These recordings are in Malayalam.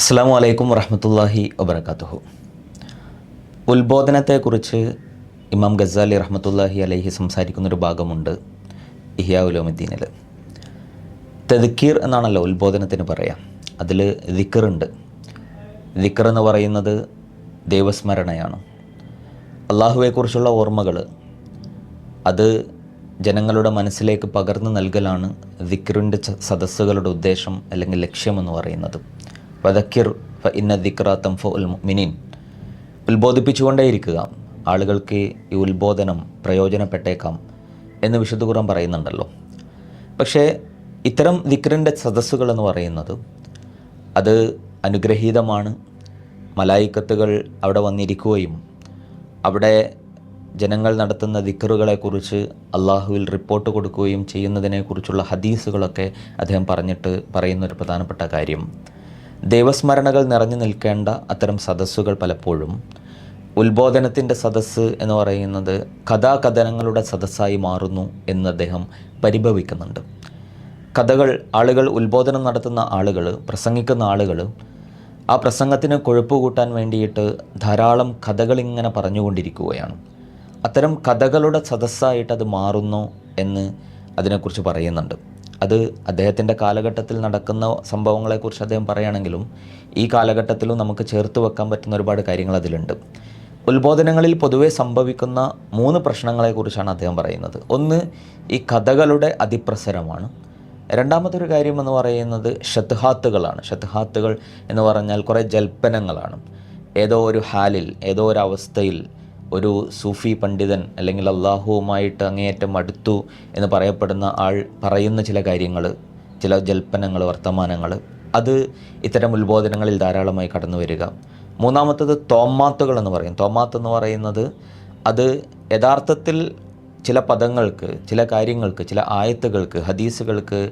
അസ്സാം വലൈക്കും വറഹമത്തല്ലാഹി വബർക്കാത്തുഹു ഉത്ബോധനത്തെക്കുറിച്ച് ഇമാം ഗസാലി റഹമത്തല്ലാഹി അലൈഹി സംസാരിക്കുന്നൊരു ഭാഗമുണ്ട് ഇഹിയാ ഉലോമുദ്ദീനിൽ. തെതുക്കീർ എന്നാണല്ലോ ഉത്ബോധനത്തിന് പറയാം. അതിൽ ദിക്കറുണ്ട് ദിക്കർ എന്ന് പറയുന്നത് ദൈവസ്മരണയാണ്. അള്ളാഹുവെക്കുറിച്ചുള്ള ഓർമ്മകൾ അത് ജനങ്ങളുടെ മനസ്സിലേക്ക് പകർന്നു നൽകലാണ് ദിക്കറിന്റെ സദസ്സുകളുടെ ഉദ്ദേശം അല്ലെങ്കിൽ ലക്ഷ്യമെന്ന് പറയുന്നത്. വദക്കിർ ഇന്ന ദിക്ര തംഫ ഉൽ മിനിൻ ഉത്ബോധിപ്പിച്ചുകൊണ്ടേയിരിക്കുക. ആളുകൾക്ക് ഈ ഉത്ബോധനം പ്രയോജനപ്പെട്ടേക്കാം എന്ന് വിശുദ്ധ ഖുർആൻ പറയുന്നുണ്ടല്ലോ. പക്ഷേ ഇത്തരം ദിക്റിന്റെ സദസ്സുകൾ എന്ന് പറയുന്നത് അത് അനുഗ്രഹീതമാണ്. മലായിക്കത്തുകൾ അവിടെ വന്നിരിക്കുകയും അവിടെ ജനങ്ങൾ നടത്തുന്ന ദിക്കറുകളെക്കുറിച്ച് അള്ളാഹുവിൽ റിപ്പോർട്ട് കൊടുക്കുകയും ചെയ്യുന്നതിനെക്കുറിച്ചുള്ള ഹദീസുകളൊക്കെ അദ്ദേഹം പറഞ്ഞിട്ട് പറയുന്ന ഒരു പ്രധാനപ്പെട്ട കാര്യം. ദൈവസ്മരണകൾ നിറഞ്ഞു നിൽക്കേണ്ട അത്തരം സദസ്സുകൾ പലപ്പോഴും ഉത്ബോധനത്തിന്റെ സദസ്സ് എന്ന് പറയുന്നത് കഥാകഥനങ്ങളുടെ സദസ്സായി മാറുന്നു എന്ന് അദ്ദേഹം പരിഭവിക്കുന്നുണ്ട്. കഥകൾ ആളുകൾ ഉത്ബോധനം നടത്തുന്ന ആളുകൾ പ്രസംഗിക്കുന്ന ആളുകൾ ആ പ്രസംഗത്തിന് കൊഴുപ്പ് കൂട്ടാൻ വേണ്ടിയിട്ട് ധാരാളം കഥകളിങ്ങനെ പറഞ്ഞുകൊണ്ടിരിക്കുകയാണ്. അത്തരം കഥകളുടെ സദസ്സായിട്ട് അത് മാറുന്നു എന്ന് അതിനെക്കുറിച്ച് പറയുന്നുണ്ട്. അത് അദ്ദേഹത്തിന്റെ കാലഘട്ടത്തിൽ നടക്കുന്ന സംഭവങ്ങളെക്കുറിച്ച് അദ്ദേഹം പറയുകയാണെങ്കിലും ഈ കാലഘട്ടത്തിലും നമുക്ക് ചേർത്ത് വെക്കാൻ പറ്റുന്ന ഒരുപാട് കാര്യങ്ങൾ അതിലുണ്ട്. ഉത്ബോധനങ്ങളിൽ പൊതുവെ സംഭവിക്കുന്ന മൂന്ന് പ്രശ്നങ്ങളെക്കുറിച്ചാണ് അദ്ദേഹം പറയുന്നത്. ഒന്ന് ഈ കഥകളുടെ അതിപ്രസരമാണ്. രണ്ടാമത്തെ ഒരു കാര്യം എന്ന് പറയുന്നത് ഷത്ഹാത്തുകളാണ്. ഷത്ഹാത്തുകൾ എന്ന് പറഞ്ഞാൽ കുറേ ജൽപ്പനങ്ങളാണ്. ഏതോ ഒരു ഹാലിൽ ഏതോ ഒരു അവസ്ഥയിൽ ഒരു സൂഫി പണ്ഡിതൻ അല്ലെങ്കിൽ അള്ളാഹുവുമായിട്ട് അങ്ങേയറ്റം അടുത്തു എന്ന് പറയപ്പെടുന്ന ആൾ പറയുന്ന ചില കാര്യങ്ങൾ ചില ജൽപ്പനങ്ങൾ വർത്തമാനങ്ങൾ. അത് ഇത്തരം ഉത്ബോധനങ്ങളിൽ ധാരാളമായി കടന്നു വരിക. മൂന്നാമത്തത് തോമാത്തുകൾ എന്ന് പറയും. തോമാത്ത് എന്ന് പറയുന്നത് അത് യഥാർത്ഥത്തിൽ ചില പദങ്ങൾക്ക് ചില കാര്യങ്ങൾക്ക് ചില ആയത്തുകൾക്ക് ഹദീസുകൾക്ക്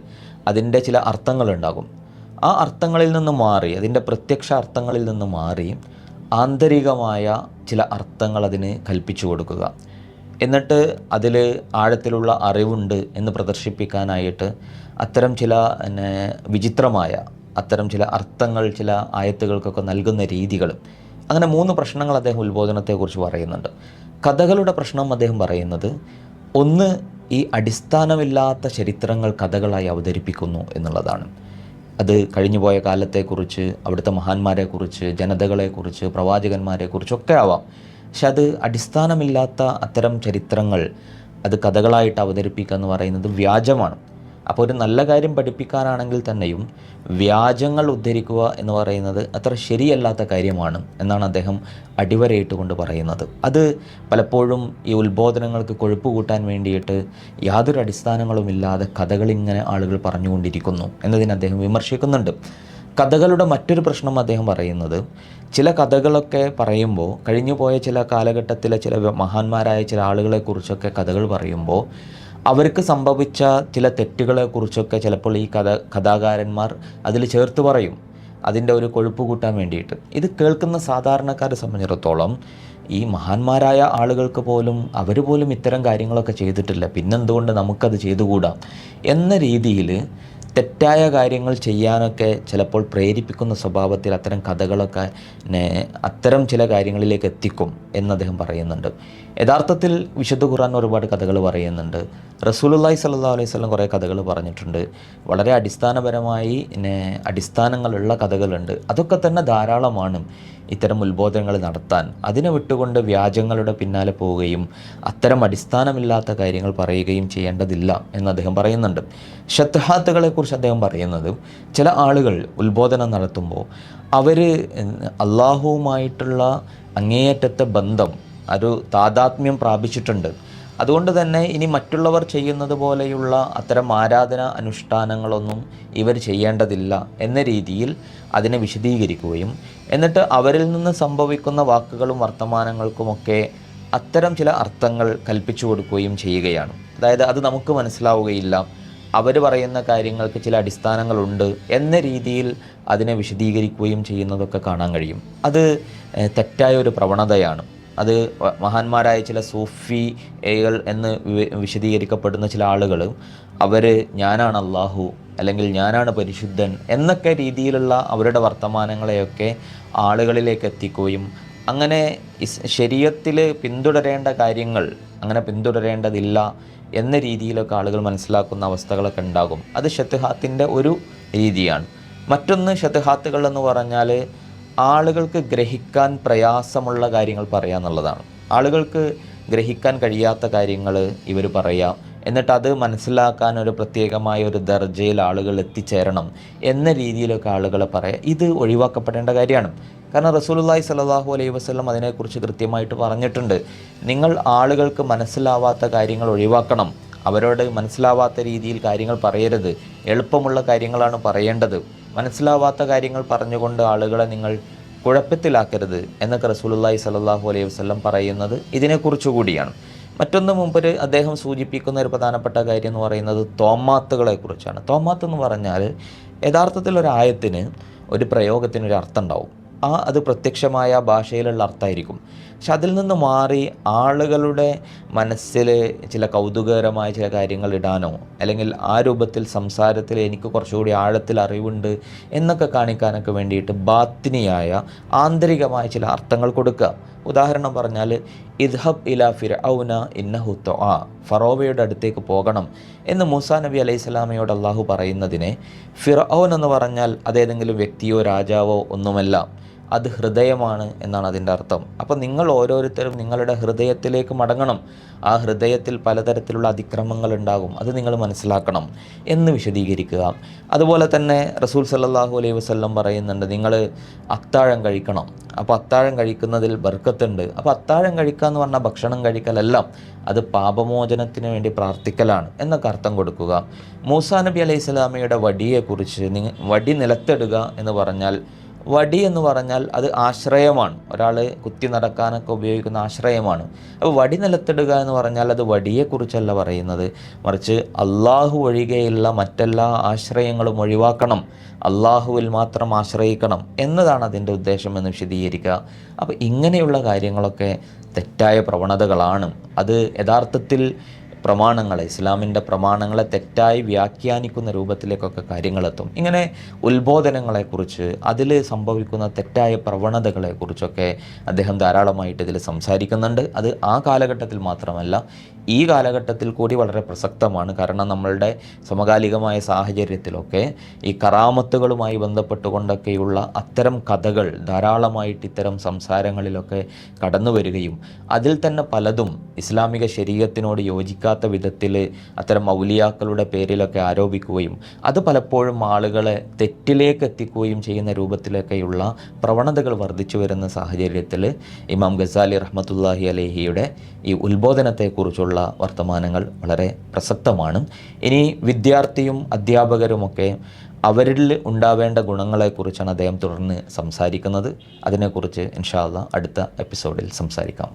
അതിന്റെ ചില അർത്ഥങ്ങളുണ്ടാകും. ആ അർത്ഥങ്ങളിൽ നിന്ന് മാറി അതിന്റെ പ്രത്യക്ഷ അർത്ഥങ്ങളിൽ നിന്ന് മാറി ആന്തരികമായ ചില അർത്ഥങ്ങൾ അതിന് കൽപ്പിച്ചു കൊടുക്കുക. എന്നിട്ട് അതിൽ ആഴത്തിലുള്ള അറിവുണ്ട് എന്ന് പ്രദർശിപ്പിക്കാനായിട്ട് അത്തരം ചില പിന്നെ വിചിത്രമായ അത്തരം ചില അർത്ഥങ്ങൾ ചില ആയത്തുകൾക്കൊക്കെ നൽകുന്ന രീതികൾ. അങ്ങനെ മൂന്ന് പ്രശ്നങ്ങൾ അദ്ദേഹം ഉത്ബോധനത്തെക്കുറിച്ച് പറയുന്നുണ്ട്. കഥകളുടെ പ്രശ്നം അദ്ദേഹം പറയുന്നത് ഒന്ന് ഈ അടിസ്ഥാനമില്ലാത്ത ചരിത്രങ്ങൾ കഥകളായി അവതരിപ്പിക്കുന്നു എന്നുള്ളതാണ്. അത് കഴിഞ്ഞുപോയ കാലത്തെക്കുറിച്ച് അവിടുത്തെ മഹാന്മാരെക്കുറിച്ച് ജനതകളെക്കുറിച്ച് പ്രവാചകന്മാരെക്കുറിച്ചൊക്കെ ആവാം. പക്ഷെ അത് അടിസ്ഥാനമില്ലാത്ത അത്തരം ചരിത്രങ്ങൾ അത് കഥകളായിട്ട് അവതരിപ്പിക്കുക എന്ന് പറയുന്നത് വ്യാജമാണ്. അപ്പോൾ ഒരു നല്ല കാര്യം പഠിപ്പിക്കാനാണെങ്കിൽ തന്നെയും വ്യാജങ്ങൾ ഉദ്ധരിക്കുക എന്ന് പറയുന്നത് അത്ര ശരിയല്ലാത്ത കാര്യമാണ് എന്നാണ് അദ്ദേഹം അടിവരയിട്ടുകൊണ്ട് പറയുന്നത്. അത് പലപ്പോഴും ഈ ഉത്ബോധനങ്ങൾക്ക് കൊഴുപ്പ് കൂട്ടാൻ വേണ്ടിയിട്ട് യാതൊരു അടിസ്ഥാനങ്ങളുമില്ലാതെ കഥകളിങ്ങനെ ആളുകൾ പറഞ്ഞുകൊണ്ടിരിക്കുന്നു എന്നതിന് അദ്ദേഹം വിമർശിക്കുന്നുണ്ട്. കഥകളുടെ മറ്റൊരു പ്രശ്നം അദ്ദേഹം പറയുന്നത് ചില കഥകളൊക്കെ പറയുമ്പോൾ കഴിഞ്ഞുപോയ ചില കാലഘട്ടത്തിലെ ചില മഹാന്മാരായ ചില ആളുകളെക്കുറിച്ചൊക്കെ കഥകൾ പറയുമ്പോൾ അവർക്ക് സംഭവിച്ച ചില തെറ്റുകളെക്കുറിച്ചൊക്കെ ചിലപ്പോൾ ഈ കഥ കഥാകാരന്മാർ അതിൽ ചേർത്ത് പറയും. അതിന്റെ ഒരു കൊഴുപ്പ് കൂട്ടാൻ വേണ്ടിയിട്ട്. ഇത് കേൾക്കുന്ന സാധാരണക്കാരെ സംബന്ധിച്ചിടത്തോളം ഈ മഹാന്മാരായ ആളുകൾക്ക് പോലും അവർ പോലും ഇത്തരം കാര്യങ്ങളൊക്കെ ചെയ്തിട്ടില്ല. പിന്നെന്തുകൊണ്ട് നമുക്കത് ചെയ്തുകൂടാ? എന്ന രീതിയിൽ തെറ്റായ കാര്യങ്ങൾ ചെയ്യാനൊക്കെ ചിലപ്പോൾ പ്രേരിപ്പിക്കുന്ന സ്വഭാവത്തിൽ അത്തരം കഥകളൊക്കെ അത്തരം ചില കാര്യങ്ങളിലേക്ക് എത്തിക്കും എന്ന് അദ്ദേഹം പറയുന്നുണ്ട്. യഥാർത്ഥത്തിൽ വിശുദ്ധ ഖുറാൻ ഒരുപാട് കഥകൾ പറയുന്നുണ്ട്. റസൂലുല്ലായി സല്ലാ അലൈഹി സ്വലം കുറേ കഥകൾ പറഞ്ഞിട്ടുണ്ട്. വളരെ അടിസ്ഥാനപരമായി അടിസ്ഥാനങ്ങളുള്ള കഥകളുണ്ട്. അതൊക്കെ തന്നെ ധാരാളമാണ് ഇത്തരം ഉത്ബോധനങ്ങൾ നടത്താൻ. അതിനെ വിട്ടുകൊണ്ട് വ്യാജങ്ങളുടെ പിന്നാലെ പോവുകയും അത്തരം അടിസ്ഥാനമില്ലാത്ത കാര്യങ്ങൾ പറയുകയും ചെയ്യേണ്ടതില്ല എന്ന് അദ്ദേഹം പറയുന്നുണ്ട്. ഷത്ഹാത്തുകളെക്കുറിച്ച് അദ്ദേഹം പറയുന്നത് ചില ആളുകൾ ഉത്ബോധനം നടത്തുമ്പോൾ അവർ അള്ളാഹുവുമായിട്ടുള്ള അങ്ങേയറ്റത്തെ ബന്ധം ഒരു താതാത്മ്യം പ്രാപിച്ചിട്ടുണ്ട്. അതുകൊണ്ട് തന്നെ ഇനി മറ്റുള്ളവർ ചെയ്യുന്നത് പോലെയുള്ള അത്തരം ആരാധന അനുഷ്ഠാനങ്ങളൊന്നും ഇവർ ചെയ്യേണ്ടതില്ല എന്ന രീതിയിൽ അതിനെ വിശദീകരിക്കുകയും എന്നിട്ട് അവരിൽ നിന്ന് സംഭവിക്കുന്ന വാക്കുകളും വർത്തമാനങ്ങൾക്കുമൊക്കെ അത്തരം ചില അർത്ഥങ്ങൾ കൽപ്പിച്ചു കൊടുക്കുകയും ചെയ്യുകയാണ്. അതായത് അത് നമുക്ക് മനസ്സിലാവുകയില്ല. അവർ പറയുന്ന കാര്യങ്ങൾക്ക് ചില അടിസ്ഥാനങ്ങളുണ്ട് എന്ന രീതിയിൽ അതിനെ വിശദീകരിക്കുകയും ചെയ്യുന്നതൊക്കെ കാണാൻ കഴിയും. അത് തെറ്റായ ഒരു പ്രവണതയാണ്. അത് മഹാന്മാരായ ചില സൂഫികൾ എന്ന് വിശദീകരിക്കപ്പെടുന്ന ചില ആളുകൾ അവർ ഞാനാണ് അള്ളാഹു അല്ലെങ്കിൽ ഞാനാണ് പരിശുദ്ധൻ എന്നൊക്കെ രീതിയിലുള്ള അവരുടെ വർത്തമാനങ്ങളെയൊക്കെ ആളുകളിലേക്ക് എത്തിക്കുകയും അങ്ങനെ ശരീരത്തിൽ പിന്തുടരേണ്ട കാര്യങ്ങൾ അങ്ങനെ പിന്തുടരേണ്ടതില്ല എന്ന രീതിയിലൊക്കെ ആളുകൾ മനസ്സിലാക്കുന്ന അവസ്ഥകളൊക്കെ ഉണ്ടാകും. അത് ഷത്ത്ഹാത്തിന്റെ ഒരു രീതിയാണ്. മറ്റൊന്ന് ഷത്ഹാത്തുകൾ എന്ന് പറഞ്ഞാൽ ആളുകൾക്ക് ഗ്രഹിക്കാൻ പ്രയാസമുള്ള കാര്യങ്ങൾ പറയുക എന്നുള്ളതാണ്. ആളുകൾക്ക് ഗ്രഹിക്കാൻ കഴിയാത്ത കാര്യങ്ങൾ ഇവർ പറയാം. എന്നിട്ട് അത് മനസ്സിലാക്കാൻ ഒരു പ്രത്യേകമായ ഒരു ദർജയിൽ ആളുകൾ എത്തിച്ചേരണം എന്ന രീതിയിലൊക്കെ ആളുകളെ പറയാം. ഇത് ഒഴിവാക്കപ്പെടേണ്ട കാര്യമാണ്. കാരണം റസൂലുള്ളാഹി സലാഹു അലൈഹി വസ്ലം അതിനെക്കുറിച്ച് കൃത്യമായിട്ട് പറഞ്ഞിട്ടുണ്ട്. നിങ്ങൾ ആളുകൾക്ക് മനസ്സിലാവാത്ത കാര്യങ്ങൾ ഒഴിവാക്കണം. അവരോട് മനസ്സിലാവാത്ത രീതിയിൽ കാര്യങ്ങൾ പറയരുത്. എളുപ്പമുള്ള കാര്യങ്ങളാണ് പറയേണ്ടത്. മനസ്സിലാവാത്ത കാര്യങ്ങൾ പറഞ്ഞുകൊണ്ട് ആളുകളെ നിങ്ങൾ കുഴപ്പത്തിലാക്കരുത് എന്നൊക്കെ റസൂലുള്ളാഹി സലാഹു അലൈഹി വസ്ലം പറയുന്നത് ഇതിനെക്കുറിച്ചു കൂടിയാണ്. മറ്റൊന്ന് മുമ്പ് അദ്ദേഹം സൂചിപ്പിക്കുന്ന ഒരു പ്രധാനപ്പെട്ട കാര്യം എന്ന് പറയുന്നത് തോമാത്തുകളെക്കുറിച്ചാണ് തോമാത്ത് എന്ന് പറഞ്ഞാൽ യഥാർത്ഥത്തിൽ ഒരു ആയത്തിന് ഒരു പ്രയോഗത്തിന് ഒരു അർത്ഥം ഉണ്ടാവും. ആ അത് പ്രത്യക്ഷമായ ഭാഷയിലുള്ള അർത്ഥമായിരിക്കും. പക്ഷെ അതിൽ നിന്ന് മാറി ആളുകളുടെ മനസ്സിൽ ചില കൗതുകകരമായ ചില കാര്യങ്ങൾ ഇടാനോ അല്ലെങ്കിൽ ആ രൂപത്തിൽ സംസാരത്തിൽ എനിക്ക് കുറച്ചുകൂടി ആഴത്തിൽ അറിവുണ്ട് എന്നൊക്കെ കാണിക്കാനൊക്കെ വേണ്ടിയിട്ട് ബാത്തിനിയായ ആന്തരികമായ ചില അർത്ഥങ്ങൾ കൊടുക്കുക. ഉദാഹരണം പറഞ്ഞാൽ ഇദ്ഹബ് ഇല ഫിർഔന ഇന്നഹുത്തോ ആ ഫറോവയുടെ അടുത്തേക്ക് പോകണം എന്ന് മൂസാ നബി അലൈഹി സ്വലാമയോട് അള്ളാഹു പറയുന്നതിനെ ഫിർഔൻ എന്ന് പറഞ്ഞാൽ അതേതെങ്കിലും വ്യക്തിയോ രാജാവോ ഒന്നുമല്ല. അത് ഹൃദയമാണ് എന്നാണ് അതിന്റെ അർത്ഥം. അപ്പം നിങ്ങൾ ഓരോരുത്തരും നിങ്ങളുടെ ഹൃദയത്തിലേക്ക് മടങ്ങണം. ആ ഹൃദയത്തിൽ പലതരത്തിലുള്ള അതിക്രമങ്ങൾ ഉണ്ടാകും. അത് നിങ്ങൾ മനസ്സിലാക്കണം എന്ന് വിശദീകരിക്കുക. അതുപോലെ തന്നെ റസൂൽ സല്ലാഹു അലൈഹി വസല്ലം പറയുന്നുണ്ട് നിങ്ങൾ അത്താഴം കഴിക്കണം. അപ്പോൾ അത്താഴം കഴിക്കുന്നതിൽ ബർക്കത്തുണ്ട്. അപ്പോൾ അത്താഴം കഴിക്കുക എന്ന് പറഞ്ഞാൽ ഭക്ഷണം കഴിക്കലല്ല അത് പാപമോചനത്തിന് വേണ്ടി പ്രാർത്ഥിക്കലാണ് എന്നൊക്കെ അർത്ഥം കൊടുക്കുക. മൂസാ നബി അലൈഹി സ്വലാമയുടെ വടിയെക്കുറിച്ച് വടി നിലത്തെടുക എന്ന് പറഞ്ഞാൽ വടി എന്ന് പറഞ്ഞാൽ അത് ആശ്രയമാണ്. ഒരാൾ കുത്തി നടക്കാനൊക്കെ ഉപയോഗിക്കുന്ന ആശ്രയമാണ്. അപ്പോൾ വടി നിലത്തിടുക എന്ന് പറഞ്ഞാൽ അത് വടിയെക്കുറിച്ചല്ല പറയുന്നത്. മറിച്ച് അള്ളാഹു ഒഴികെയുള്ള മറ്റെല്ലാ ആശ്രയങ്ങളും ഒഴിവാക്കണം. അള്ളാഹുവിൽ മാത്രം ആശ്രയിക്കണം എന്നതാണ് അതിന്റെ ഉദ്ദേശം എന്ന് വിശദീകരിക്കുക. അപ്പോൾ ഇങ്ങനെയുള്ള കാര്യങ്ങളൊക്കെ തെറ്റായ പ്രവണതകളാണ്. അത് യഥാർത്ഥത്തിൽ പ്രമാണങ്ങളെ ഇസ്ലാമിന്റെ പ്രമാണങ്ങളെ തെറ്റായി വ്യാഖ്യാനിക്കുന്ന രൂപത്തിലേക്കൊക്കെ കാര്യങ്ങളെത്തും. ഇങ്ങനെ ഉത്ബോധനങ്ങളെക്കുറിച്ച് അതിൽ സംഭവിക്കുന്ന തെറ്റായ പ്രവണതകളെക്കുറിച്ചൊക്കെ അദ്ദേഹം ധാരാളമായിട്ട് ഇതിൽ സംസാരിക്കുന്നുണ്ട്. അത് ആ കാലഘട്ടത്തിൽ മാത്രമല്ല ഈ കാലഘട്ടത്തിൽ കൂടി വളരെ പ്രസക്തമാണ്. കാരണം നമ്മളുടെ സമകാലികമായ സാഹചര്യത്തിലൊക്കെ ഈ കറാമത്തുകളുമായി ബന്ധപ്പെട്ടുകൊണ്ടൊക്കെയുള്ള അത്തരം കഥകൾ ധാരാളമായിട്ട് ഇത്തരം സംസാരങ്ങളിലൊക്കെ കടന്നു വരികയും അതിൽ തന്നെ പലതും ഇസ്ലാമിക ശരീരത്തിനോട് യോജിക്കാത്ത വിധത്തിൽ അത്തരം മൗലിയാക്കളുടെ പേരിലൊക്കെ ആരോപിക്കുകയും അത് പലപ്പോഴും ആളുകളെ തെറ്റിലേക്ക് എത്തിക്കുകയും ചെയ്യുന്ന രൂപത്തിലൊക്കെയുള്ള പ്രവണതകൾ വർദ്ധിച്ചു വരുന്ന സാഹചര്യത്തിൽ ഇമാം ഗസാലി റഹ്മത്തുല്ലാഹി അലേഹിയുടെ ഈ ഉത്ബോധനത്തെക്കുറിച്ചുള്ള വർത്തമാനങ്ങൾ വളരെ പ്രസക്തമാണ്. ഇനി വിദ്യാർത്ഥിയും അധ്യാപകരുമൊക്കെ അവരിൽ ഉണ്ടാവേണ്ട ഗുണങ്ങളെക്കുറിച്ചാണ് അദ്ദേഹം തുടർന്ന് സംസാരിക്കുന്നത്. അതിനെക്കുറിച്ച് ഇൻഷാല്ല അടുത്ത എപ്പിസോഡിൽ സംസാരിക്കാം.